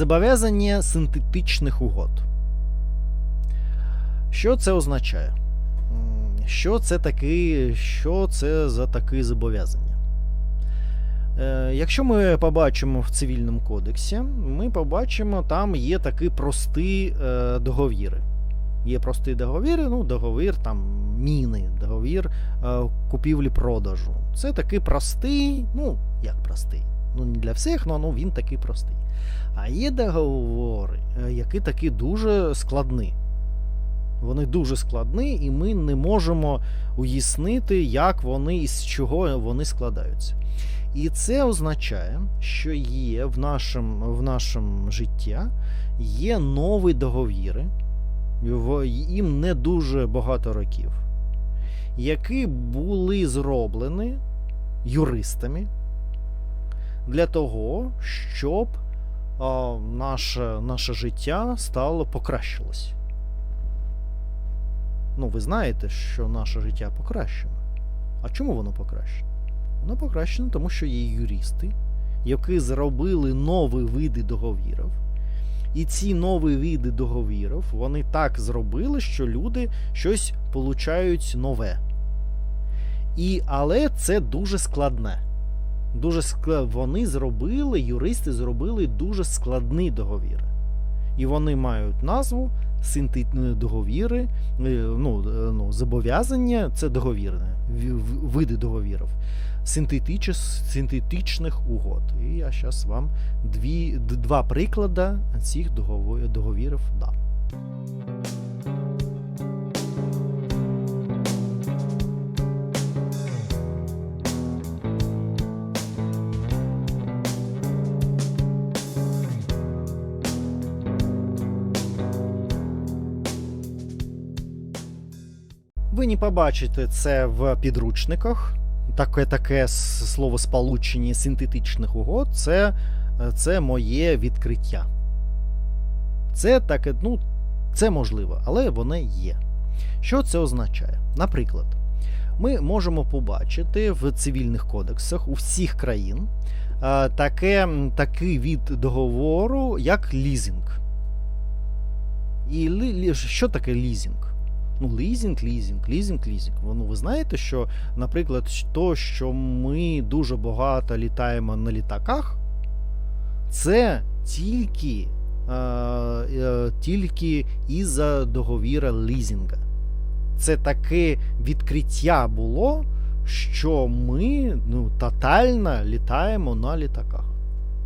Зобов'язання синтетичних угод. Що це означає? Що це таке, що це за таке зобов'язання? Е, Якщо ми побачимо в цивільному кодексі, ми побачимо, там є такі прості е, договіри. Є прості договіри, ну, договір там міни, договір е, купівлі-продажу. Це такий простий, ну, як простий. Ну, не для всіх, але ну, він такий простий. А є договори, е, які такі дуже складні. Вони дуже складні, і ми не можемо уяснити, як вони і з чого вони складаються. І це означає, що є в нашому в нашому житті є нові договіри, їм не дуже багато років, які були зроблені юристами для того, щоб а, наше, наше життя стало покращилось. Ну, ви знаєте, що наше життя покращено. А чому воно покращено? Воно покращено, тому що є юристи, які зробили нові види договірів. І ці нові види договірів вони так зробили, що люди щось получають нове. І, але це дуже складне. Дуже скла... Вони зробили, юристи зробили дуже складні договіри. І вони мають назву синтетичні договіри, е, ну, е, ну, зобов'язання це договірне, види договірів, синтетич, синтетичних угод. І я зараз вам дві, два приклади цих договірів дам. Ви не побачите це в підручниках. Таке таке с- словосполучення синтетичних угод це, це моє відкриття. Це таке, ну, це можливо, але воно є. Що це означає? Наприклад, ми можемо побачити в цивільних кодексах у всіх країн таке, такий від договору, як лізинг. І що таке лізинг? Ну, лізінг, лізінг, лізінг, лізінг. Ну, ви знаєте, що, наприклад, то, що ми дуже багато літаємо на літаках, це тільки, е, е, тільки із-за договіра лізінга. Це таке відкриття було, що ми ну, тотально літаємо на літаках.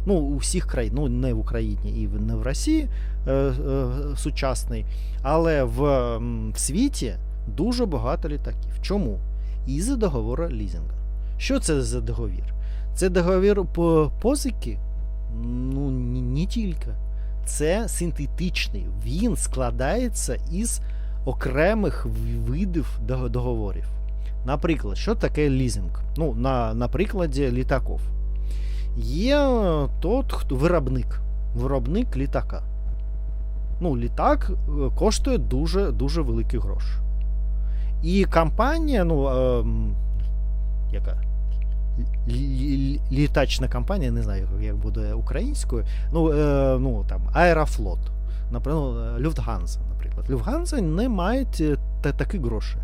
Ну, у всіх країн, ну не в Україні і не в Росії е, е, сучасний, але в, в світі дуже багато літаків. Чому? Із-за договору лізинга. Що це за договір? Це договір по позики? Ну, не тільки. Це синтетичний. Він складається із окремих видів договорів. Наприклад, що таке лізинг? Ну, на, на прикладі літаків. Є тот, хто виробник. Виробник літака. Ну, літак е, коштує дуже дуже великі гроші. І компанія, ну, е, яка? Лі- лі- Літачна компанія, не знаю, як- буде українською. Ну, е, ну там, Аерофлот, наприклад, ну, Люфтганза, наприклад. Люфтганза не мають е, такі гроші.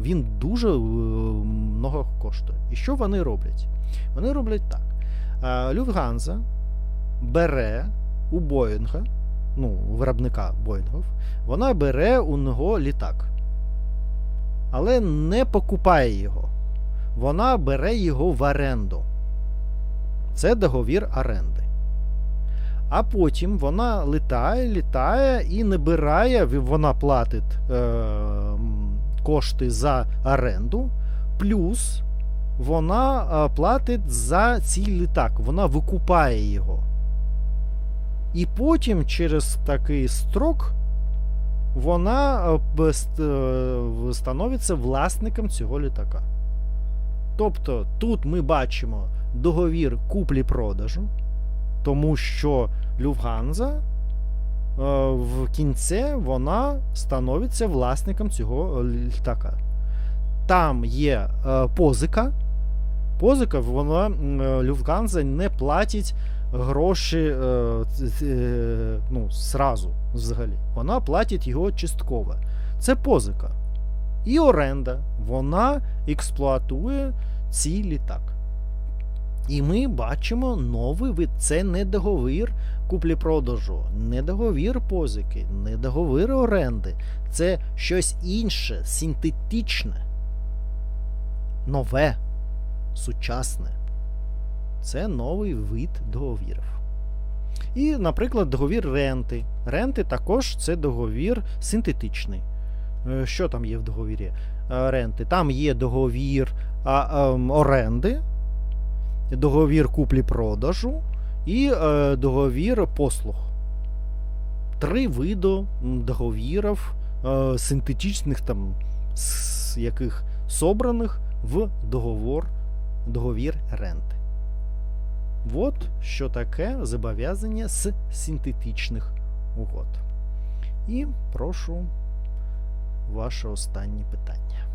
Він дуже е, много коштує. І що вони роблять? Вони роблять так. Е, Люфтганза бере у Боїнга, ну, у виробника Боїнгів, вона бере у нього літак. Але не покупає його. Вона бере його в оренду. Це договір оренди. А потім вона літає, літає і набирає, вона платить е, кошти за оренду, плюс вона е, платить за цей літак, вона викупає його. І потім через такий строк вона е, е, становиться власником цього літака. Тобто тут ми бачимо договір куплі-продажу, тому що Люфганза в кінці вона становиться власником цього літака. Там є позика. Позика, вона е, не платить гроші е, е, ну, зразу взагалі. Вона платить його частково. Це позика. І оренда. Вона експлуатує цей літак. І ми бачимо новий вид. Це не договір куплі-продажу, не договір позики, не договір оренди. Це щось інше, синтетичне, нове, сучасне. Це новий вид договірів. І, наприклад, договір ренти. Ренти також це договір синтетичний. Е, Що там є в договірі е, ренти? Там є договір а, ем, оренди, договір куплі-продажу і е, договір послуг. Три види договірів е, синтетичних, там, з яких собраних в договор, договір ренти. От що таке зобов'язання з синтетичних угод. І прошу ваше останнє питання.